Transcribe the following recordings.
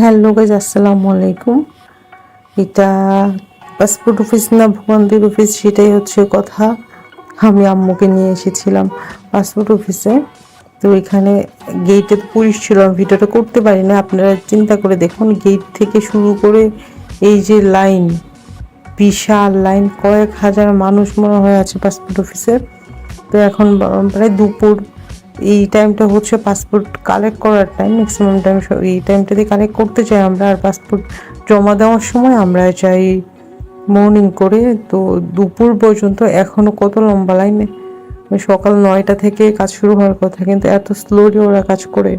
Hello guys আসসালামু আলাইকুম। এটা পাসপোর্ট অফিস না ভোগান্তির অফিস সেটাই হচ্ছে কথা। আমি আম্মুকে নিয়ে এসেছিলাম পাসপোর্ট অফিসে তো এখানে গেটে পুলিশ ছিল আমি ভিডিওটা করতে পারি না, আপনারা চিন্তা করে দেখুন গেট থেকে শুরু করে এই যে লাইন বিশাল লাইন কয়েক হাজার মানুষ মনে হয়ে আছে পাসপোর্ট অফিসে তো এখন প্রায় দুপুর এই টাইমটা হচ্ছে পাসপোর্ট কালেক্ট করার টাইম ম্যাক্সিমাম টাইম এই টাইমটাতে কালেক্ট করতে চাই আমরা আর পাসপোর্ট জমা দেওয়ার সময় আমরা চাই মর্নিং করে। তো দুপুর পর্যন্ত এখনও কত লম্বা লাইনে সকাল নয়টা থেকে কাজ শুরু হওয়ার কথা, কিন্তু এত স্লোলি ওরা কাজ করে।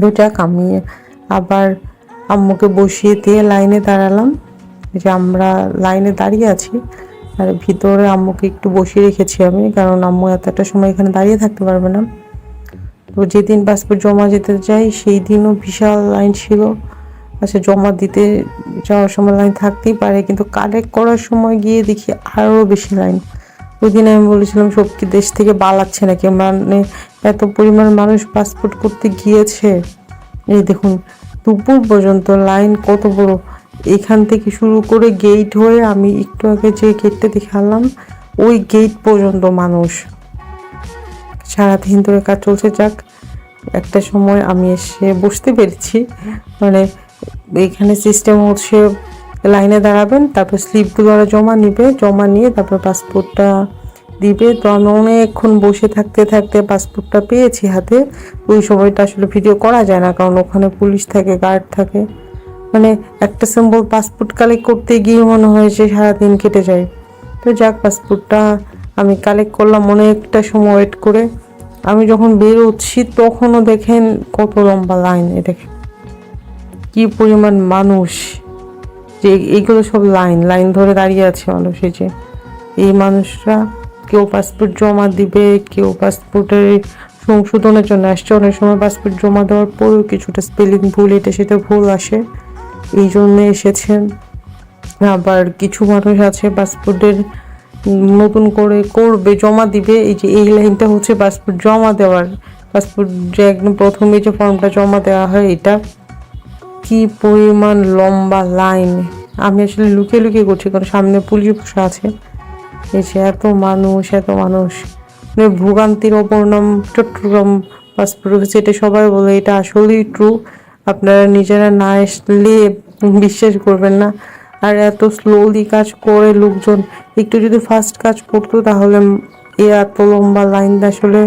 দুটা কামিয়ে আবার আম্মুকে বসিয়ে দিয়ে লাইনে দাঁড়ালাম। যে আমরা লাইনে দাঁড়িয়ে আছি আর ভিতরে আম্মুকে একটু বসিয়ে রেখেছি আমি, কারণ আম্মু এতটা সময় এখানে দাঁড়িয়ে থাকতে পারবে না। তো যেদিন পাসপোর্ট জমা যেতে যাই, সেই দিনও বিশাল লাইন ছিল। আচ্ছা জমা দিতে যাওয়ার সময় লাইন থাকতেই পারে, কিন্তু কালেক্ট করার সময় গিয়ে দেখি আরও বেশি লাইন। ওই দিন আমি বলেছিলাম সব কি দেশ থেকে বালাচ্ছে নাকি? মানে এত পরিমাণ মানুষ পাসপোর্ট করতে গিয়েছে। এই দেখুন দুপুর পর্যন্ত লাইন কত বড়? এখান থেকে শুরু করে গেট হয়ে আমি একটু আগে যে গেটটা দেখালাম, ওই গেট পর্যন্ত মানুষ। সারাদিন ধরে কাজ চলছে যাক, একটা সময় আমি এসে বসতে পেরেছি। মানে এখানে সিস্টেম হচ্ছে লাইনে দাঁড়াবেন, তারপর স্লিপগুলো জমা নিবে, জমা নিয়ে তারপর পাসপোর্টটা দিবে। তো আমি অনেকক্ষণ বসে থাকতে থাকতে পাসপোর্টটা পেয়েছি হাতে। ওই সময়টা আসলে ভিডিও করা যায় না, কারণ ওখানে পুলিশ থাকে গার্ড থাকে। মানে একটা সিম্বল পাসপোর্ট কালেক্ট করতে গিয়ে মনে হয়েছে সারাদিন কেটে যায়। তো যাক পাসপোর্টটা আমি কালেক্ট করলাম অনেকটা সময় ওয়েট করে। আমি যখন বেরোচ্ছি তখনও দেখেন কত লম্বা লাইন এ দেখেন। কি পরিমাণ মানুষ। যে এইগুলো সব লাইন লাইন ধরে দাঁড়িয়ে আছে মানুষ, এই যে। এই মানুষরা কেউ পাসপোর্ট জমা দিবে, কেউ পাসপোর্টের সংশোধনের জন্য আসছে। অনেক সময় পাসপোর্ট জমা দেওয়ার পরেও কিছুটা স্পেলিং ভুল, এটা সেটা ভুল আসে। এই জন্য এসেছেন। আবার কিছু মানুষ আছে পাসপোর্টের নতুন করে করবে, জমা দিবে। এই যে এই লাইনটা হচ্ছে পাসপোর্ট জমা দেওয়ার। পাসপোর্ট যে একদম প্রথমে যে ফর্মটা জমা দেওয়া হয় এটা। কি পরিমাণ লম্বা লাইন আমি আসলে লুকিয়ে লুকিয়ে করছি, কারণ সামনে পুলিশ বসে আছে। যে এত মানুষ এত মানুষ। মানে ভোগান্তির অপর নাম চট্টগ্রাম পাসপোর্ট এটা সবাই বলে, এটা আসলেই ট্রু আপনারা নিজেরা না আসলে বিশ্বাস করবেন না। আর এত স্লোলি কাজ করে লোকজন, একটু যদি ফাস্ট কাজ করতো তাহলে এ এত লম্বা লাইন আসলে